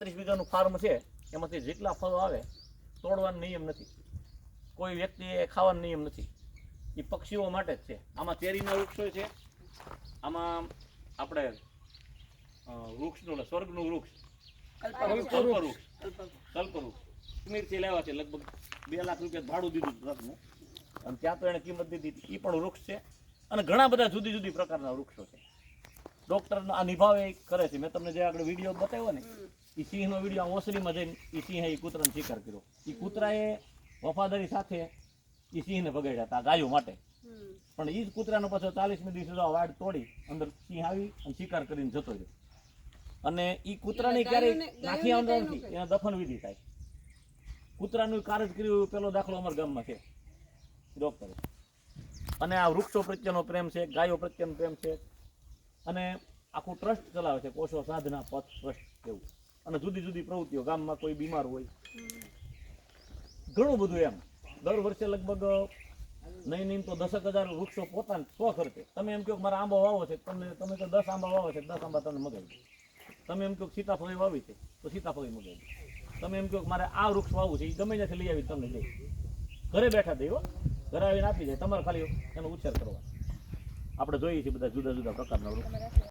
ત્રીસ વીઘાનું ફાર્મ છે એમાંથી જેટલા ફળો આવે તોડવાનો નિયમ નથી. કોઈ વ્યક્તિએ ખાવાનો નિયમ નથી. એ પક્ષીઓ માટે જ છે. આમાં ચેરીના વૃક્ષો છે. આમાં આપણે વૃક્ષનું સ્વર્ગનું વૃક્ષ. કલ્પવૃક્ષ કલ્પવૃક્ષ કશ્મીરથી લાવ્યા છે લગભગ બે લાખ રૂપિયા ભાડું દીધું ટ્રકનું અને ત્યાં તો એને કિંમત દીધી હતી. એ પણ વૃક્ષ છે. અને ઘણા બધા જુદી જુદી પ્રકારના વૃક્ષો છે. ડોક્ટર આ નિભાવે એ કરે છે. મેં તમને જે આગળ વીડિયો બતાવ્યો ને એ સિંહનો વીડિયો ઓસરીમાં જઈને એ સિંહે એ કૂતરાનો શિકાર કર્યો. એ કૂતરાએ વફાદારી સાથે એ સિંહને ભગાડ્યા હતા ગાયો માટે. પણ એ જ કૂતરાનો પાછો ચાલીસમી દિવસે વાડ તોડી અંદર સિંહ આવી અને શિકાર કરીને જતો રહ્યો. અને એ કૂતરાને ક્યારેય નાખી આવવાનું નથી. એને દફન વિધિ થાય. કૂતરાનું કાર્ય કર્યું પેલો દાખલો અમારા ગામમાં છે. ડોક્ટરે. અને આ વૃક્ષો પ્રત્યેનો પ્રેમ છે ગાયો પ્રત્યેનો પ્રેમ છે. અને આખું ટ્રસ્ટ ચલાવે છે કોશો સાધના પથ ટ્રસ્ટ એવું. અને જુદી જુદી પ્રવૃત્તિઓ, ગામમાં કોઈ બીમાર હોય. ઘણું બધું એમ. દર વર્ષે લગભગ, નહીં નહીં, તો દસક હજાર વૃક્ષો પોતાના સ્વ ખર્ચે. તમે એમ કહો મારા આંબા વાવો છે, તમને, તમે તો દસ આંબા વાવો છે, દસ આંબા તમને મગાવી તમે એમ કહો સીતાફળી વાવી છે, તો સીતાફળી મગાવી તમે એમ કહો મારે આ વૃક્ષ વાવવું છે એ ગમે ત્યાંથી લઈ આવી તમને દે. ઘરે બેઠા દે હો, ઘરે આવીને આપી જાય તમારે ખાલી એનો ઉછેર કરવાનો. આપણે જોઈએ છીએ બધા જુદા જુદા પ્રકારના વૃક્ષ.